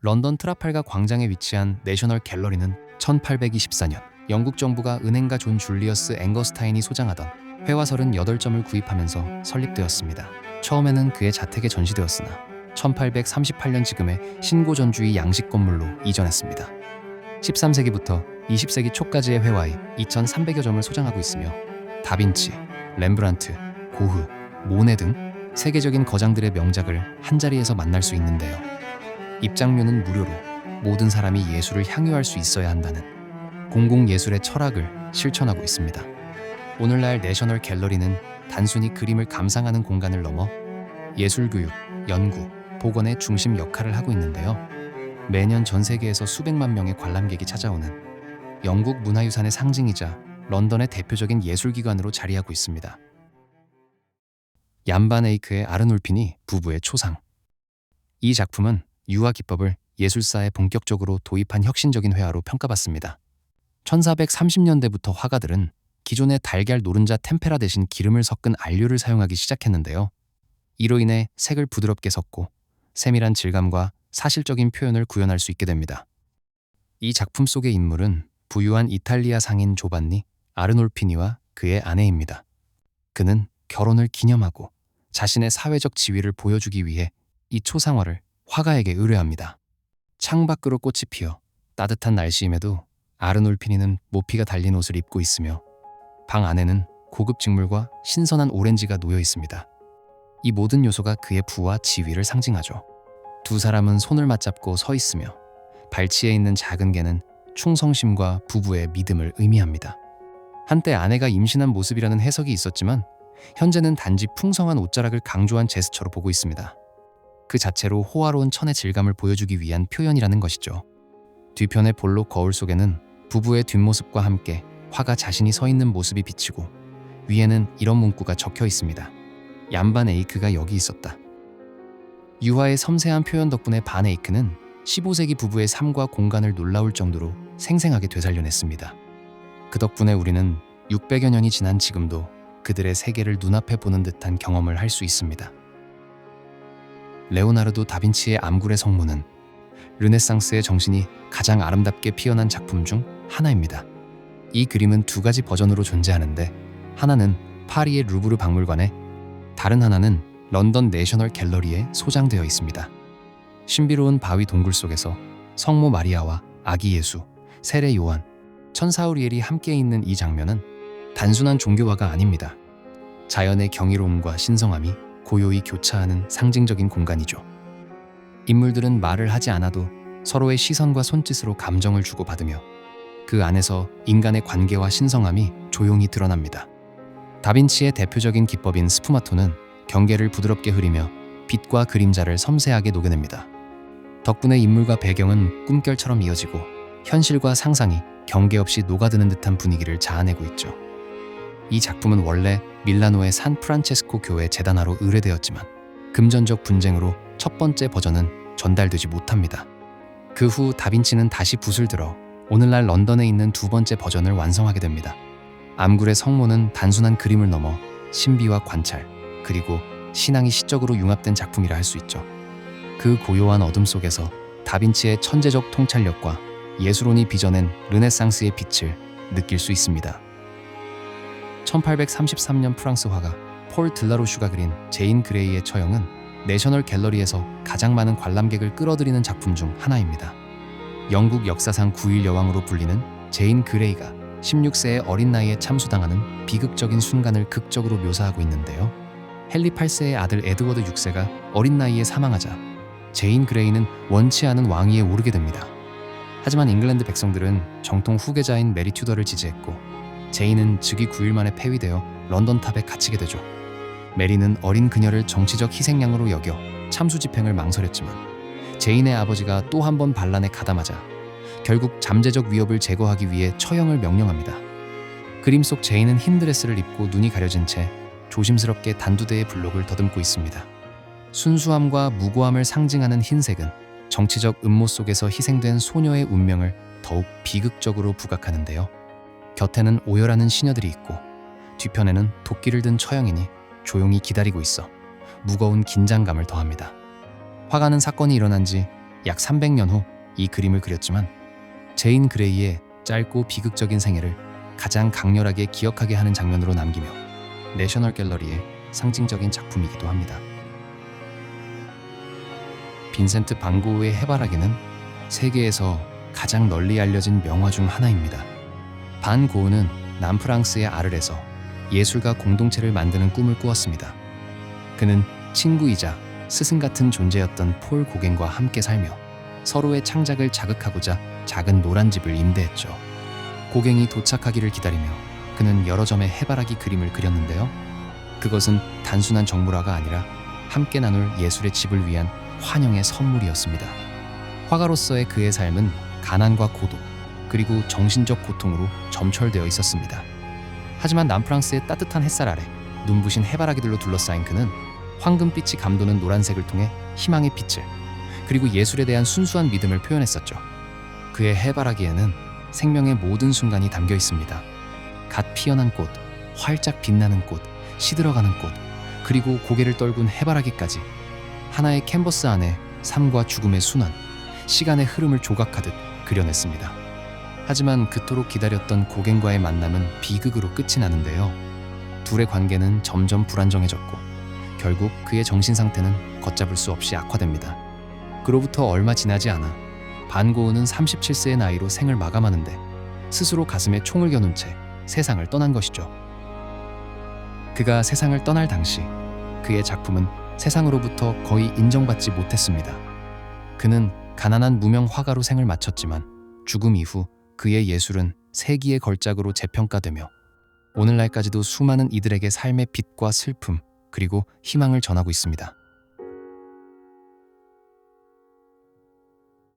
런던 트라팔가 광장에 위치한 내셔널 갤러리는 1824년 영국 정부가 은행가 존 줄리어스 앵거스타인이 소장하던 회화 38점을 구입하면서 설립되었습니다. 처음에는 그의 자택에 전시되었으나 1838년 지금의 신고전주의 양식 건물로 이전했습니다. 13세기부터 20세기 초까지의 회화에 2,300여 점을 소장하고 있으며 다빈치, 렘브란트, 고흐, 모네 등 세계적인 거장들의 명작을 한자리에서 만날 수 있는데요. 입장료는 무료로 모든 사람이 예술을 향유할 수 있어야 한다는 공공예술의 철학을 실천하고 있습니다. 오늘날 내셔널 갤러리는 단순히 그림을 감상하는 공간을 넘어 예술교육, 연구, 복원의 중심 역할을 하고 있는데요. 매년 전 세계에서 수백만 명의 관람객이 찾아오는 영국 문화유산의 상징이자 런던의 대표적인 예술기관으로 자리하고 있습니다. 얀반 에이크의 아르놀핀이 부부의 초상. 이 작품은 유화 기법을 예술사에 본격적으로 도입한 혁신적인 회화로 평가받습니다. 1430년대부터 화가들은 기존의 달걀 노른자 템페라 대신 기름을 섞은 안료를 사용하기 시작했는데요. 이로 인해 색을 부드럽게 섞고 세밀한 질감과 사실적인 표현을 구현할 수 있게 됩니다. 이 작품 속의 인물은 부유한 이탈리아 상인 조반니 아르놀피니와 그의 아내입니다. 그는 결혼을 기념하고 자신의 사회적 지위를 보여주기 위해 이 초상화를 화가에게 의뢰합니다. 창밖으로 꽃이 피어 따뜻한 날씨임에도 아르놀피니는 모피가 달린 옷을 입고 있으며 방 안에는 고급 직물과 신선한 오렌지가 놓여 있습니다. 이 모든 요소가 그의 부와 지위를 상징하죠. 두 사람은 손을 맞잡고 서 있으며 발치에 있는 작은 개는 충성심과 부부의 믿음을 의미합니다. 한때 아내가 임신한 모습이라는 해석이 있었지만 현재는 단지 풍성한 옷자락을 강조한 제스처로 보고 있습니다. 그 자체로 호화로운 천의 질감을 보여주기 위한 표현이라는 것이죠. 뒤편의 볼록 거울 속에는 부부의 뒷모습과 함께 화가 자신이 서 있는 모습이 비치고 위에는 이런 문구가 적혀 있습니다. 얀반 에이크가 여기 있었다. 유화의 섬세한 표현 덕분에 반 에이크는 15세기 부부의 삶과 공간을 놀라울 정도로 생생하게 되살려냈습니다. 그 덕분에 우리는 600여 년이 지난 지금도 그들의 세계를 눈앞에 보는 듯한 경험을 할 수 있습니다. 레오나르도 다빈치의 암굴의 성문은 르네상스의 정신이 가장 아름답게 피어난 작품 중 하나입니다. 이 그림은 두 가지 버전으로 존재하는데 하나는 파리의 루브르 박물관에 다른 하나는 런던 내셔널 갤러리에 소장되어 있습니다. 신비로운 바위 동굴 속에서 성모 마리아와 아기 예수, 세례 요한, 천사 우리엘이 함께 있는 이 장면은 단순한 종교화가 아닙니다. 자연의 경이로움과 신성함이 고요히 교차하는 상징적인 공간이죠. 인물들은 말을 하지 않아도 서로의 시선과 손짓으로 감정을 주고받으며 그 안에서 인간의 관계와 신성함이 조용히 드러납니다. 다빈치의 대표적인 기법인 스푸마토는 경계를 부드럽게 흐리며 빛과 그림자를 섬세하게 녹여냅니다. 덕분에 인물과 배경은 꿈결처럼 이어지고 현실과 상상이 경계 없이 녹아드는 듯한 분위기를 자아내고 있죠. 이 작품은 원래 밀라노의 산 프란체스코 교회 재단화로 의뢰되었지만 금전적 분쟁으로 첫 번째 버전은 전달되지 못합니다. 그 후 다빈치는 다시 붓을 들어 오늘날 런던에 있는 두 번째 버전을 완성하게 됩니다. 암굴의 성모는 단순한 그림을 넘어 신비와 관찰, 그리고 신앙이 시적으로 융합된 작품이라 할 수 있죠. 그 고요한 어둠 속에서 다빈치의 천재적 통찰력과 예술혼이 빚어낸 르네상스의 빛을 느낄 수 있습니다. 1833년 프랑스 화가 폴 들라로슈가 그린 제인 그레이의 처형은 내셔널 갤러리에서 가장 많은 관람객을 끌어들이는 작품 중 하나입니다. 영국 역사상 9일 여왕으로 불리는 제인 그레이가 16세의 어린 나이에 참수당하는 비극적인 순간을 극적으로 묘사하고 있는데요. 헨리 8세의 아들 에드워드 6세가 어린 나이에 사망하자 제인 그레이는 원치 않은 왕위에 오르게 됩니다. 하지만 잉글랜드 백성들은 정통 후계자인 메리 튜더를 지지했고 제인은 즉위 9일 만에 폐위되어 런던 탑에 갇히게 되죠. 메리는 어린 그녀를 정치적 희생양으로 여겨 참수 집행을 망설였지만 제인의 아버지가 또 한 번 반란에 가담하자 결국 잠재적 위협을 제거하기 위해 처형을 명령합니다. 그림 속 제인은 흰 드레스를 입고 눈이 가려진 채 조심스럽게 단두대의 블록을 더듬고 있습니다. 순수함과 무고함을 상징하는 흰색은 정치적 음모 속에서 희생된 소녀의 운명을 더욱 비극적으로 부각하는데요. 곁에는 오열하는 시녀들이 있고 뒤편에는 도끼를 든 처형이니 조용히 기다리고 있어 무거운 긴장감을 더합니다. 화가는 사건이 일어난 지 약 300년 후 이 그림을 그렸지만 제인 그레이의 짧고 비극적인 생애를 가장 강렬하게 기억하게 하는 장면으로 남기며 내셔널 갤러리의 상징적인 작품이기도 합니다. 빈센트 반 고흐의 해바라기는 세계에서 가장 널리 알려진 명화 중 하나입니다. 반 고흐는 남프랑스의 아르에서 예술가 공동체를 만드는 꿈을 꾸었습니다. 그는 친구이자 스승 같은 존재였던 폴 고겐과 함께 살며 서로의 창작을 자극하고자 작은 노란 집을 임대했죠. 고갱이 도착하기를 기다리며 그는 여러 점의 해바라기 그림을 그렸는데요. 그것은 단순한 정물화가 아니라 함께 나눌 예술의 집을 위한 환영의 선물이었습니다. 화가로서의 그의 삶은 가난과 고독, 그리고 정신적 고통으로 점철되어 있었습니다. 하지만 남프랑스의 따뜻한 햇살 아래 눈부신 해바라기들로 둘러싸인 그는 황금빛이 감도는 노란색을 통해 희망의 빛을 그리고 예술에 대한 순수한 믿음을 표현했었죠. 그의 해바라기에는 생명의 모든 순간이 담겨 있습니다. 갓 피어난 꽃, 활짝 빛나는 꽃, 시들어가는 꽃, 그리고 고개를 떨군 해바라기까지 하나의 캔버스 안에 삶과 죽음의 순환, 시간의 흐름을 조각하듯 그려냈습니다. 하지만 그토록 기다렸던 고갱과의 만남은 비극으로 끝이 나는데요. 둘의 관계는 점점 불안정해졌고 결국 그의 정신 상태는 걷잡을 수 없이 악화됩니다. 그로부터 얼마 지나지 않아 반고은은 37세의 나이로 생을 마감하는데 스스로 가슴에 총을 겨눈 채 세상을 떠난 것이죠. 그가 세상을 떠날 당시 그의 작품은 세상으로부터 거의 인정받지 못했습니다. 그는 가난한 무명 화가로 생을 마쳤지만 죽음 이후 그의 예술은 세기의 걸작으로 재평가되며 오늘날까지도 수많은 이들에게 삶의 빛과 슬픔 그리고 희망을 전하고 있습니다.